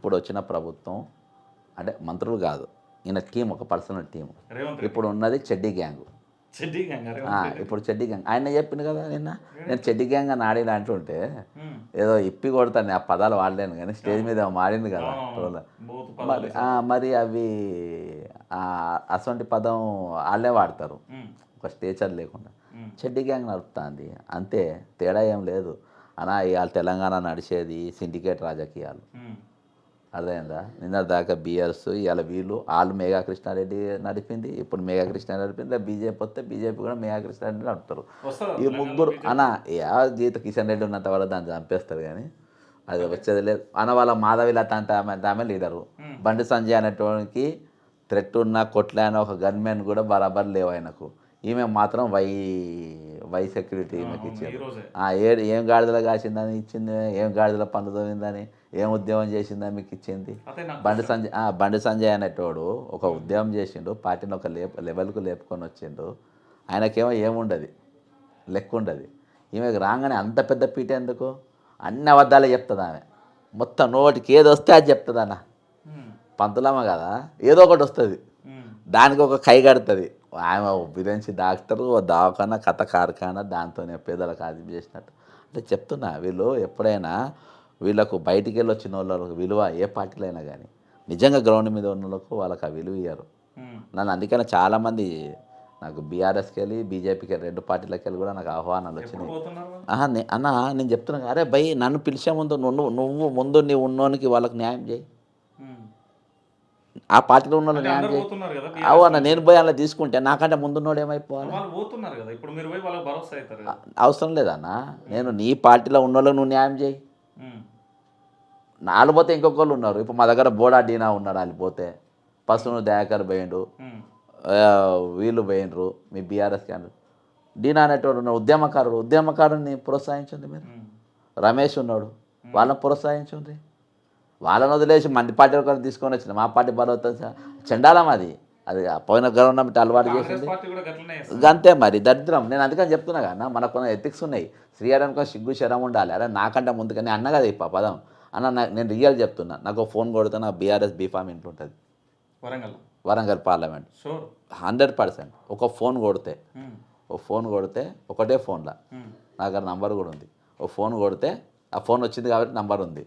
ఇప్పుడు వచ్చిన ప్రభుత్వం అంటే మంత్రులు కాదు. ఈయన టీం ఒక పర్సనల్ టీం. ఇప్పుడు ఉన్నది చెడ్డీ గ్యాంగ్. ఇప్పుడు చెడ్డీ గ్యాంగ్. ఆయన చెప్పింది కదా నిన్న? నేను చెడ్డీ గ్యాంగ్ అని ఆడిన అంటుంటే. ఏదో ఇప్పి కొడతాను ఆ పదాలు వాడలేను కానీ స్టేజ్ మీద మారింది కదా మరి మరి అవి అసొంటి పదం వాళ్ళే వాడతారు. ఒక స్టేచర్ లేకుండా. చెడ్డి గ్యాంగ్ నడుపుతుంది. అంతే తేడా ఏం లేదు. అనా ఇవాళ తెలంగాణ నడిచేది సిండికేట్ రాజకీయాలు. అర్థమైందా? నిన్న దాకా బీఆర్ఎస్ ఇవాళ వీళ్ళు వాళ్ళు మేఘా కృష్ణారెడ్డి నడిపింది ఇప్పుడు మేఘా కృష్ణారెడ్డి నడిపింది బీజేపీ వస్తే బీజేపీ కూడా మేఘా కృష్ణారెడ్డి నడుపుతారు ఈ ముగ్గురు అన్న యా గీత కిషన్ రెడ్డి ఉన్నంత వరకు దాన్ని చంపేస్తారు కానీ అది వచ్చేది లేదు. అన్న వాళ్ళ మాధవి లత అంటే ఆమె ఆమె లీడరు. బండి సంజయ్ అనేటోనికి థ్రెట్ ఉన్న కొట్లాన ఒక గన్మెన్ కూడా బరాబర్ లేవు ఆయనకు. ఈమె మాత్రం వై వై సెక్యూరిటీ ఇచ్చారు. రోజే. ఆ, ఏ ఏం గాడిదల కాసిందని ఇచ్చింది ఏం గాడిదల పనులు తోమిందని ఏం ఉద్యోగం చేసిందని మీకు ఇచ్చింది? నాకు బండి సంజయ్ ఆ, బండి సంజయ్ అనేటోడు ఒక ఉద్యమం చేసిండు పార్టీని ఒక లేప లెవెల్కు లేపుకొని వచ్చిండు. ఆయనకేమో ఏముండదు లెక్క ఉండదు ఈమెకు రాగానే అంత పెద్ద పీట ఎందుకు? అన్ని అబద్ధాలే చెప్తుంది ఆమె. మొత్తం నోటికి ఏది వస్తే అది చెప్తుంది అన్న. పంతులమ్మ కదా ఏదో ఒకటి వస్తుంది. దానికి ఒక కై కడుతుంది. ఆమె విధించి డాక్టరు ఓ దవాఖానా కథ కార్ఖానా దాంతోనే పేదలకు అది చేసినట్టు. అంటే చెప్తున్నా వీళ్ళు ఎప్పుడైనా వీళ్ళకు బయటికి వెళ్ళి వచ్చిన వాళ్ళకు విలువ ఏ పార్టీలో అయినా కానీ నిజంగా గ్రౌండ్ మీద ఉన్న వాళ్ళకు వాళ్ళకి ఆ విలువ ఇయ్యరు. నన్ను అందుకనే చాలామంది నాకు బీఆర్ఎస్కి వెళ్ళి బీజేపీకి వెళ్ళి రెండు పార్టీలకు వెళ్ళి కూడా నాకు ఆహ్వానాలు వచ్చినాయి. అన్న నేను చెప్తున్నా అరే భయ్ నన్ను పిలిచే ముందు నువ్వు నువ్వు ముందు నీ ఉన్నోనికి వాళ్ళకి న్యాయం చేయి. ఆ పార్టీలో ఉన్న అవు అన్న నేను పోయి అలా తీసుకుంటే నాకంటే ముందున్నోడు ఏమైపోవాలి? అవసరం లేదన్న నేను నీ పార్టీలో ఉన్నోళ్ళకి నువ్వు న్యాయం చేయి. నాలుగు పోతే ఇంకొకళ్ళు ఉన్నారు. ఇప్పుడు మా దగ్గర బోడా డీనా ఉన్నాడు వాళ్ళు పోతే. పసును దయాకర్ పోయిండు. వీళ్ళు పోయినరు మీ బీఆర్ఎస్ క్యాండిడేట్. డీనా అనేటోడు ఉన్నాడు ఉద్యమకారుడు. ఉద్యమకారుని ప్రోత్సహించండి మీరు. రమేష్ ఉన్నాడు వాళ్ళని ప్రోత్సహించండి వాళ్ళని వదిలేసి మంది పార్టీ ఒకరిని తీసుకొని వచ్చిన మా పార్టీ బలవుతుంది చెండాలం అది. అది పోయిన గవర్నమెంట్ అలవాటు చేసింది. అంతే మరి దరిద్రం. నేను అందుకని చెప్తున్నా కదా మనకు కొన్ని ఎథిక్స్ ఉన్నాయి. శ్రీహరికి సిగ్గు శరం ఉండాలి. అరే నాకంటే ముందుకని అన్న కదా ఈ ప- పదం. అన్న నేను రియల్ చెప్తున్నా. నాకు ఫోన్ కొడితే నా బీఆర్ఎస్ బీఫామ్ ఇంట్లో ఉంటుంది. Warangal. Warangal parliament. Hundred percent. ఒక ఫోన్ కొడితే. ఒక ఫోన్ కొడితే ఒకటే ఫోన్లో. నా దగ్గర నంబర్ కూడా ఉంది. ఒక ఫోన్ కొడితే ఆ ఫోన్ వచ్చింది కాబట్టి నంబర్ ఉంది.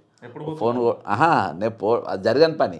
ఫోన్ ఆహా నేను పో అది జరగని పని.